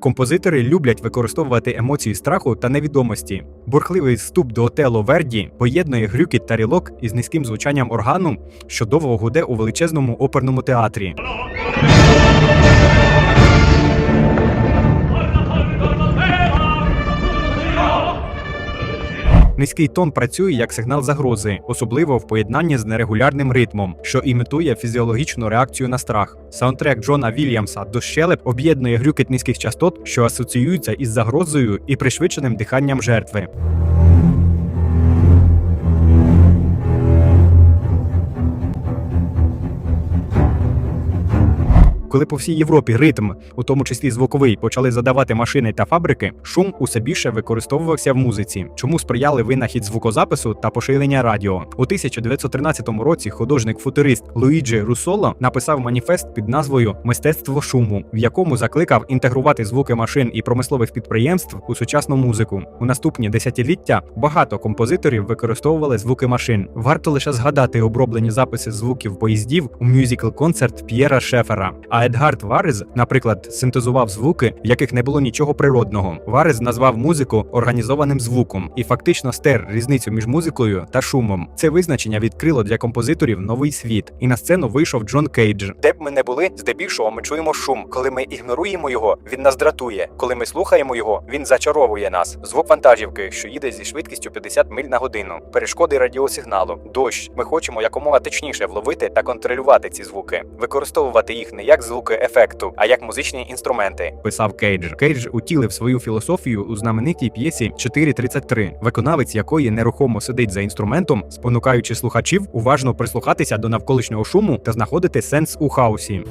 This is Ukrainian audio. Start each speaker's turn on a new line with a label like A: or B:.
A: Композитори люблять використовувати емоції страху та невідомості. Бурхливий вступ до Отело Верді поєднує грюкіт та рілок із низьким звучанням органу, що довго гуде у величезному оперному театрі. Низький тон працює як сигнал загрози, особливо в поєднанні з нерегулярним ритмом, що імітує фізіологічну реакцію на страх. Саундтрек Джона Вільямса до щелеп об'єднує грюкіт низьких частот, що асоціюються із загрозою і пришвидшеним диханням жертви. Коли по всій Європі ритм, у тому числі звуковий, почали задавати машини та фабрики, шум усе більше використовувався в музиці, чому сприяли винахід звукозапису та поширення радіо. У 1913 році художник-футурист Луїджі Русоло написав маніфест під назвою Мистецтво шуму, в якому закликав інтегрувати звуки машин і промислових підприємств у сучасну музику. У наступні десятиліття багато композиторів використовували звуки машин. Варто лише згадати оброблені записи звуків поїздів у мюзикл концерт П'єра Шефера. А Едгард Варез, наприклад, синтезував звуки, в яких не було нічого природного. Варез назвав музику організованим звуком і фактично стер різницю між музикою та шумом. Це визначення відкрило для композиторів новий світ, і на сцену вийшов Джон Кейдж. Де б ми не були, здебільшого ми чуємо шум. Коли ми ігноруємо його, він нас дратує. Коли ми слухаємо його, він зачаровує нас. Звук вантажівки, що їде зі швидкістю 50 миль на годину, перешкоди радіосигналу, дощ. Ми хочемо якомога точніше вловити та контролювати ці звуки, використовувати їх не як звуки ефекту, а як музичні інструменти. Писав Кейдж. Кейдж утілив свою філософію у знаменитій п'єсі 4.33, виконавець якої нерухомо сидить за інструментом, спонукаючи слухачів уважно прислухатися до навколишнього шуму та знаходити сенс у хаосі.